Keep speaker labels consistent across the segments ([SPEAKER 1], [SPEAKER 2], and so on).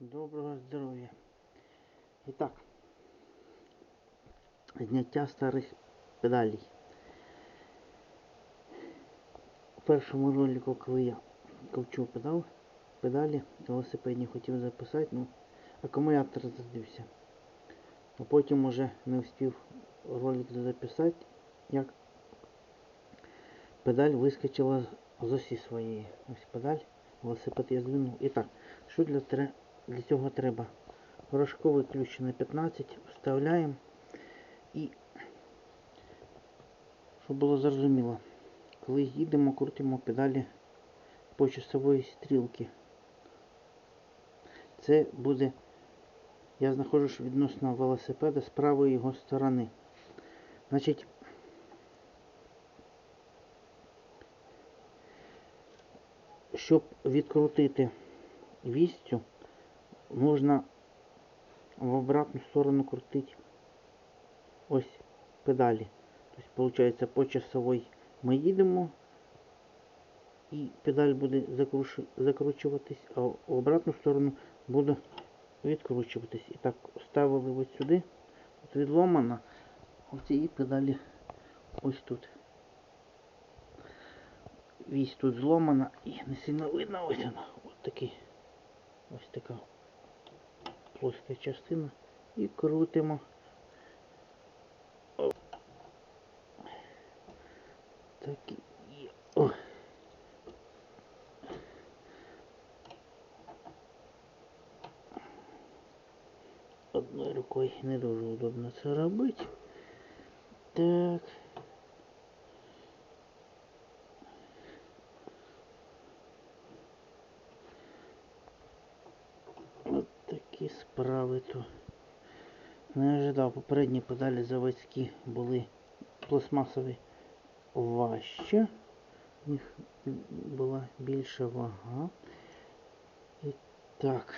[SPEAKER 1] Доброго здоров'я. І так, зняття старих педалей. У першому ролику, коли я ковчу педал, педалі велосипедні хотів записати, ну, акумулятор розрядився. А потім уже не встиг ролик записати, як педаль вискочила з осі своєї. Ось педаль, велосипед я здвинув. І так, що для, тре- для цього треба? Порошковий ключ на 15 вставляємо і, щоб було зрозуміло, коли їдемо, крутимо педалі по часової стрілки. Це буде, я знаходжусь відносно велосипеда з правої його сторони. Значить, щоб відкрутити вістю, можна в обратну сторону крутити ось педалі. Тобто, получается, по часовой ми їдемо, і педаль буде закручуватись, а в обратну сторону буде відкручуватись. І так ставили ось сюди, от відломана, у цієї педалі ось тут. Вісь тут зломана і не сильно видно ось вона. Ось такий. Ось така плоска частина. І крутимо. Так і. Одною рукою не дуже удобно це робити. Так. От такі справи то. Не ожидав, попередні педалі заводські були пластмасові важче. У них була більша вага. І так.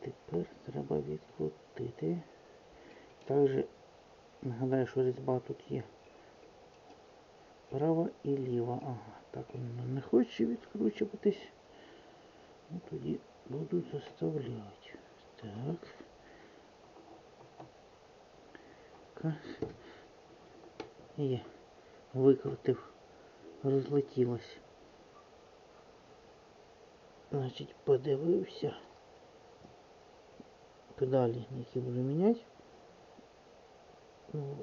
[SPEAKER 1] Тепер треба відкрутити. Також нагадаю, що різьба тут є права і ліва. Ага, так воно не хоче відкручуватись. Ну тоді буду заставляти. Так. Є. Викрутив. Розлетілось. Значить, подивився. Педалі, які буду міняти. Ну,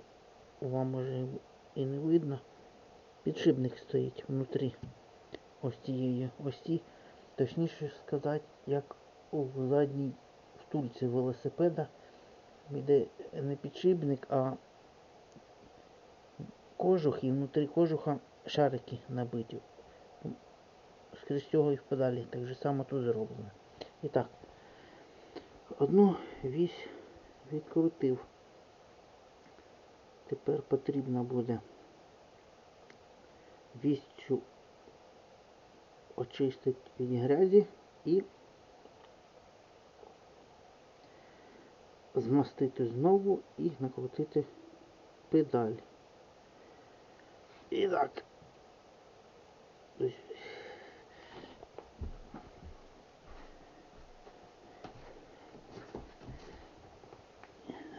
[SPEAKER 1] вам може і не видно. Підшипник стоїть внутрі ось цієї осі. Точніше сказати, як у задній втульці велосипеда йде не підшипник, а кожух і внутрі кожуха шарики набиті. Скрізь цього і в педалі. Так же само тут зроблено. І так, одну вісь відкрутив. Тепер потрібно буде вість очистити від грязі і змастити знову і накрутити педаль. І так.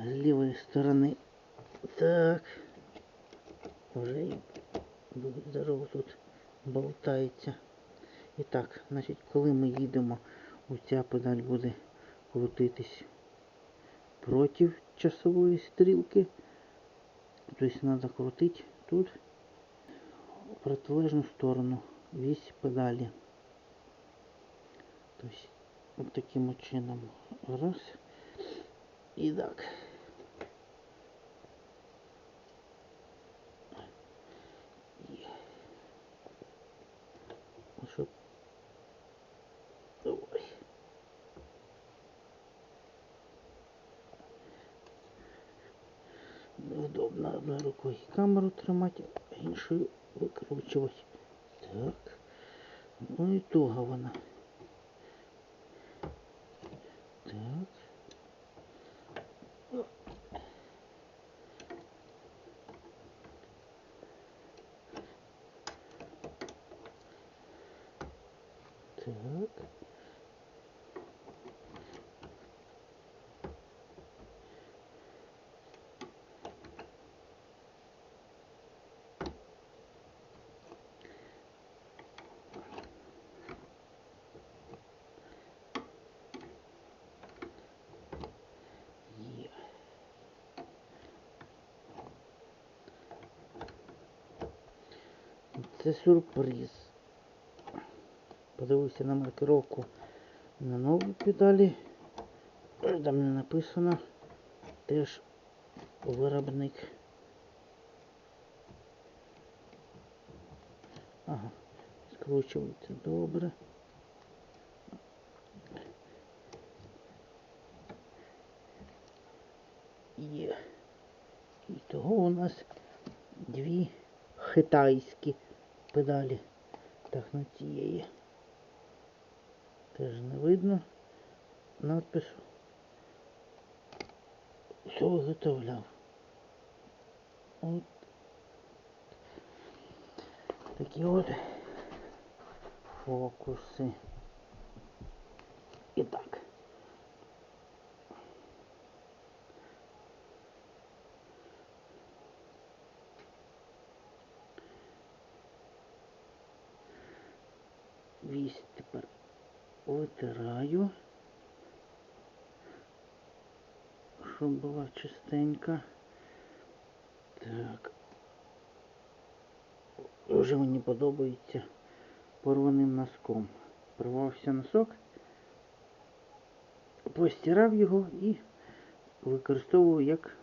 [SPEAKER 1] З лівої сторони. Так. Вже і здорово тут болтається. І так, значить, коли ми їдемо, ця педаль буде крутитись проти часової стрілки. Тобто треба крутити тут в протилежну сторону вісь педалі. Тобто, таким чином. Раз. І так. Є. Ну, Щоб... Давай. Неудобно одною рукою камеру тримати, а іншою викручувати. Так. Ну і туго вона. Так. Так. Це сюрприз. Подивився на маркировку на новій педалі. Там не написано. Теж виробник. Ага, скручується добре. Є. І того у нас дві китайські педалі. Так, на цієї. Теж не видно надпису. Все виготовляв. От такі от фокуси. І так. Вісь тепер витираю, щоб була чистенька. Так. Вже мені подобається порваним носком. Порвався носок, постирав його і використовував як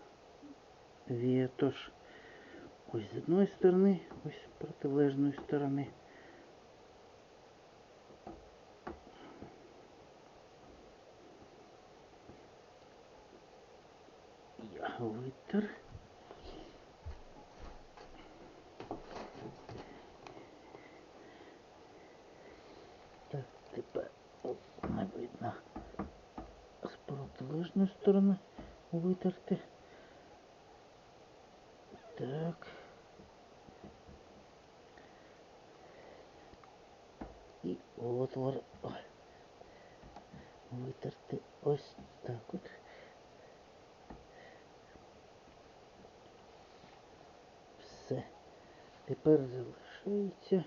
[SPEAKER 1] вітош. Ось з одної сторони, ось з протилежної сторони. Я витер. Так, тепер оп, не видно. З протилежної сторони витерти. Так. І отвор. Ой. Витерти ось так от. Все. Тепер залишається.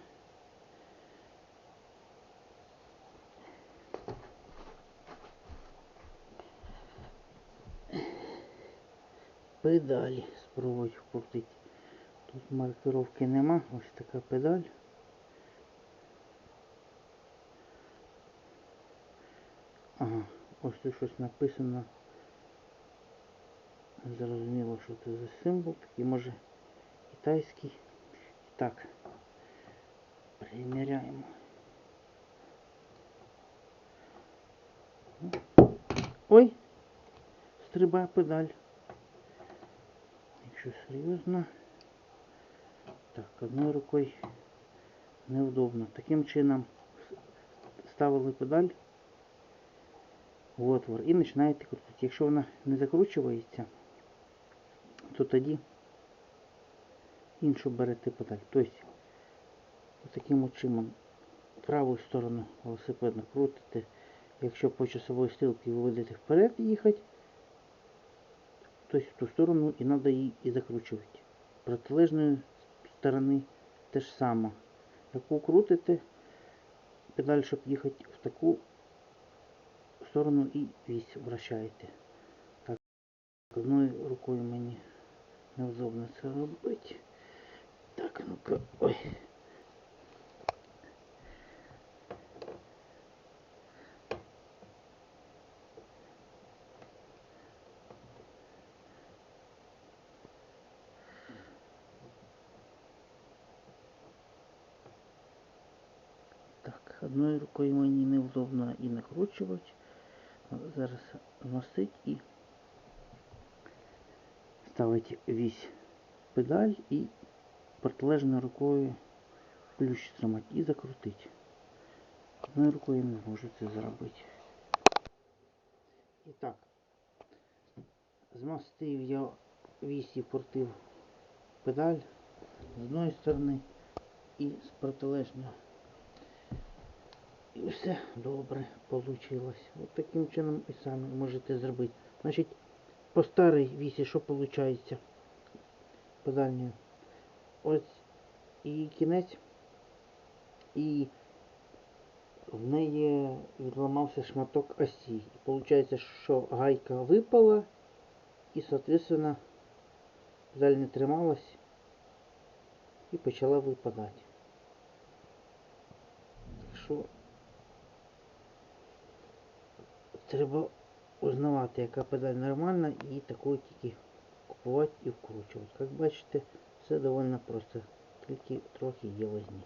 [SPEAKER 1] Педалі спробую вкрутити. Тут маркировки нема, ось така педаль. Ага, ось тут щось написано. Зрозуміло, що це за символ, такий може китайський. Так, приміряємо. Ой, стрибає педаль. Якщо серйозно. Так, одною рукою неудобно. Таким чином ставили педаль в отвор і починаєте крутити. Якщо вона не закручується, то тоді іншу берете педаль. Тобто, таким чином праву сторону велосипедно крутите. Якщо по часовій стрілці ви будете вперед їхати, то в ту сторону і треба її і закручувати. Протилежної сторони те ж саме. Яку крутите, педаль, щоб їхати в таку сторону і вісь вращаєте. Так, одною рукою мені неудобно це робити. Так, ну-ка, ой. Так, одною рукою мені неудобно і накручувати. Зараз носить і ставити вісь педаль і протилежною рукою ключ тримати і закрутити. Одною рукою не можу це зробити. І так, змастив я вісь і портив педаль з одної сторони і з протилежної. І все добре вийшло. От таким чином і самі можете зробити. Значить, по старій вісі що виходить? По дальній. Ось і кінець. І в неї відламався шматок осі. І виходить, що гайка випала і, соответственно, педаль не трималась і почала випадати. Так що треба узнавати, яка педаль нормальна і таку тільки купувати і вкручувати. Як бачите, все довольно просто, тільки трохи є возні.